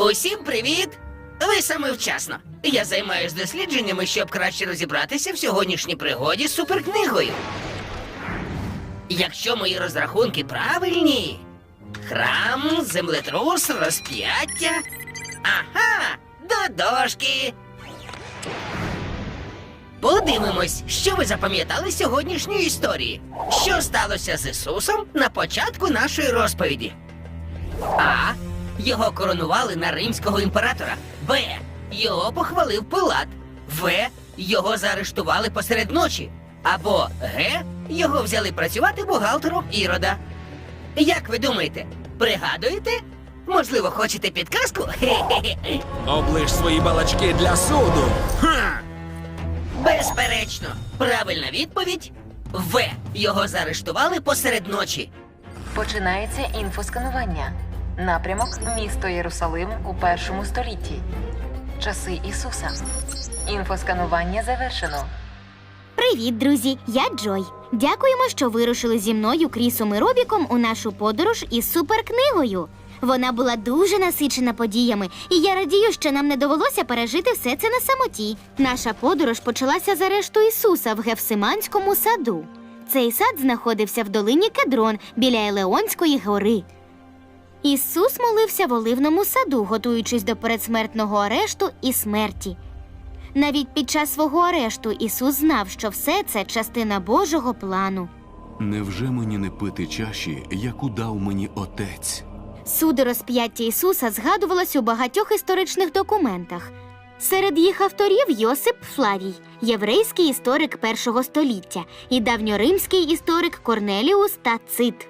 Усім привіт! Ви саме вчасно. Я займаюсь дослідженнями, щоб краще розібратися в сьогоднішній пригоді з суперкнигою. Якщо мої розрахунки правильні, храм, землетрус, розп'яття. Ага, до дошки. Подивимось, що ви запам'ятали з сьогоднішньої історії. Що сталося з Ісусом на початку нашої розповіді? А. Його коронували на римського імператора. Б. Його похвалив Пилат. В. Його заарештували посеред ночі. Або Г. Його взяли працювати бухгалтером Ірода. Як ви думаєте, пригадуєте? Можливо, хочете підказку? Хе-хе-хе. Оближ свої балачки для суду. Ха! Безперечно, правильна відповідь В. Його заарештували посеред ночі. Починається інфосканування. Напрямок місто Єрусалим у першому столітті. Часи Ісуса. Інфосканування завершено. Привіт, друзі! Я Джой. Дякуємо, що вирушили зі мною Крісом і Робіком у нашу подорож із суперкнигою. Вона була дуже насичена подіями, і я радію, що нам не довелося пережити все це на самоті. Наша подорож почалася з арешту Ісуса в Гефсиманському саду. Цей сад знаходився в долині Кедрон біля Елеонської гори. Ісус молився в оливному саду, готуючись до передсмертного арешту і смерті. Навіть під час свого арешту Ісус знав, що все це частина Божого плану. Невже мені не пити чаші, яку дав мені отець? Суди розп'яття Ісуса згадувалось у багатьох історичних документах. Серед їх авторів Йосип Флавій, єврейський історик першого століття, і давньоримський історик Корнеліус Тацит.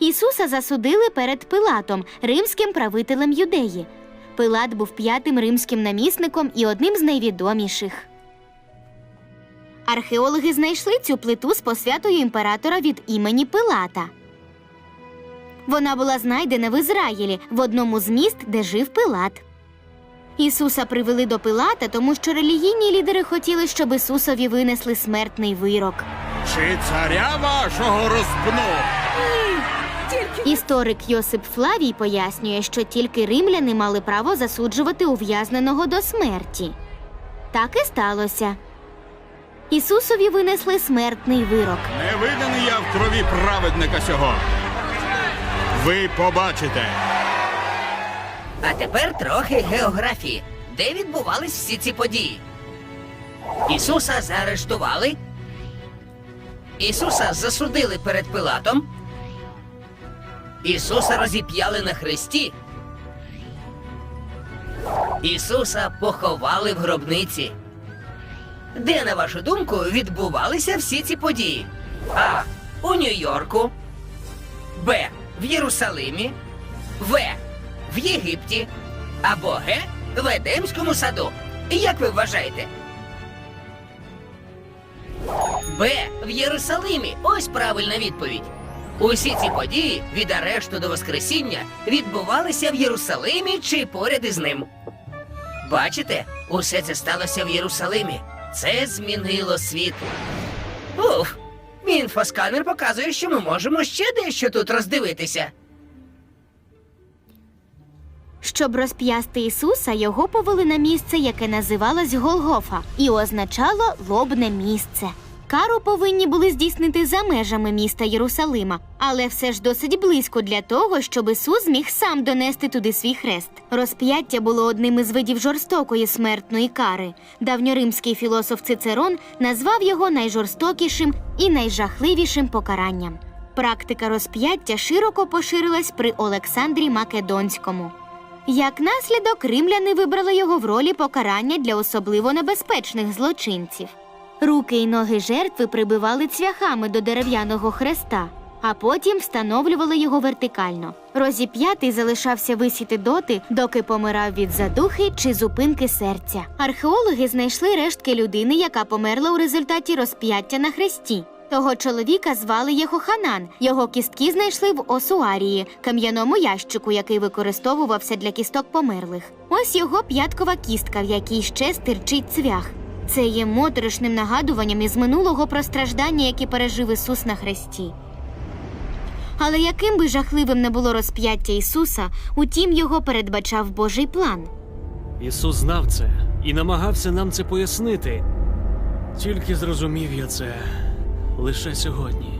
Ісуса засудили перед Пилатом, римським правителем юдеї. Пилат був п'ятим римським намісником і одним з найвідоміших. Археологи знайшли цю плиту з посвятою імператора від імені Пилата. Вона була знайдена в Ізраїлі в одному з міст, де жив Пилат. Ісуса привели до Пилата, тому що релігійні лідери хотіли, щоб Ісусові винесли смертний вирок. Чи царя вашого розпнув? Історик Йосип Флавій пояснює, що тільки римляни мали право засуджувати ув'язненого до смерті. Так і сталося. Ісусові винесли смертний вирок. Не виданий я в крові праведника сього. Ви побачите. А тепер трохи географії. Де відбувались всі ці події? Ісуса заарештували. Ісуса засудили перед Пилатом. Ісуса розіп'яли на хресті. Ісуса поховали в гробниці. Де, на вашу думку, відбувалися всі ці події? А. У Нью-Йорку. Б. В Єрусалимі. В. В Єгипті. Або Г. В Едемському саду. Як ви вважаєте? Б. В Єрусалимі. Ось правильна відповідь. Усі ці події від арешту до Воскресіння відбувалися в Єрусалимі чи поряд із ним. Бачите, усе це сталося в Єрусалимі. Це змінило світ. Уф, інфосканер показує, що ми можемо ще дещо тут роздивитися. Щоб розп'ясти Ісуса, його повели на місце, яке називалось Голгофа, і означало лобне місце. Кару повинні були здійснити за межами міста Єрусалима, але все ж досить близько для того, щоб Ісус зміг сам донести туди свій хрест. Розп'яття було одним із видів жорстокої смертної кари. Давньоримський філософ Цицерон назвав його найжорстокішим і найжахливішим покаранням. Практика розп'яття широко поширилась при Олександрі Македонському. Як наслідок, римляни вибрали його в ролі покарання для особливо небезпечних злочинців. Руки й ноги жертви прибивали цвяхами до дерев'яного хреста, а потім встановлювали його вертикально. Розіп'ятий залишався висіти доти, доки помирав від задухи чи зупинки серця. Археологи знайшли рештки людини, яка померла у результаті розп'яття на хресті. Того чоловіка звали Єхоханан. Його кістки знайшли в осуарії, кам'яному ящику, який використовувався для кісток померлих. Ось його п'яткова кістка, в якій ще стирчить цвях. Це є моторошним нагадуванням із минулого про страждання, які пережив Ісус на хресті. Але яким би жахливим не було розп'яття Ісуса, утім його передбачав Божий план. Ісус знав це і намагався нам це пояснити. Тільки зрозумів я це лише сьогодні.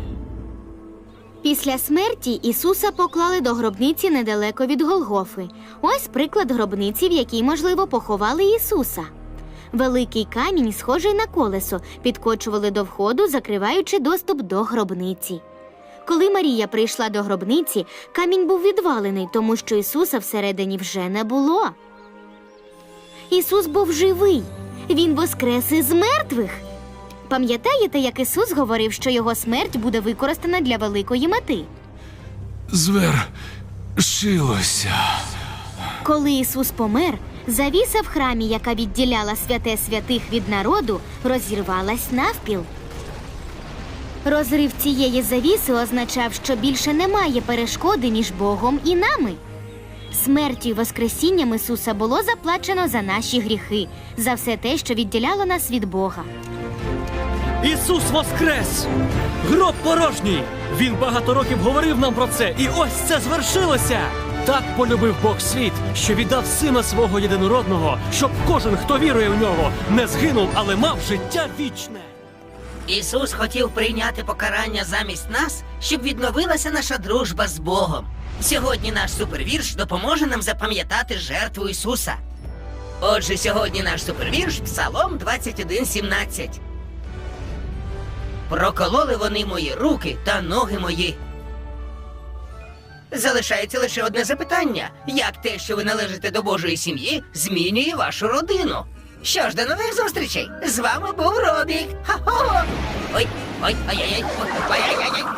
Після смерті Ісуса поклали до гробниці недалеко від Голгофи. Ось приклад гробниці, в якій, можливо, поховали Ісуса. Великий камінь, схожий на колесо, підкочували до входу, закриваючи доступ до гробниці. Коли Марія прийшла до гробниці, камінь був відвалений, тому що Ісуса всередині вже не було. Ісус був живий. Він воскрес із мертвих. Пам'ятаєте, як Ісус говорив, що його смерть буде використана для великої мети? Звершилося. Коли Ісус помер, завіса в храмі, яка відділяла святе святих від народу, розірвалась навпіл. Розрив цієї завіси означав, що більше немає перешкоди між Богом і нами. Смертю і Воскресінням Ісуса було заплачено за наші гріхи, за все те, що відділяло нас від Бога. Ісус Воскрес! Гроб порожній! Він багато років говорив нам про це, і ось це звершилося! Так полюбив Бог світ, що віддав сина свого єдинородного, щоб кожен, хто вірує в нього, не згинув, але мав життя вічне. Ісус хотів прийняти покарання замість нас, щоб відновилася наша дружба з Богом. Сьогодні наш супервірш допоможе нам запам'ятати жертву Ісуса. Отже, сьогодні наш супервірш Псалом 21.17. Прокололи вони мої руки та ноги мої. Залишається лише одне запитання: як те, що ви належите до Божої сім'ї, змінює вашу родину? Що ж, до нових зустрічей! З вами був Робік! Ха-хо! Ой, ой, ой, ой, ой, ой, ой, ой, ой,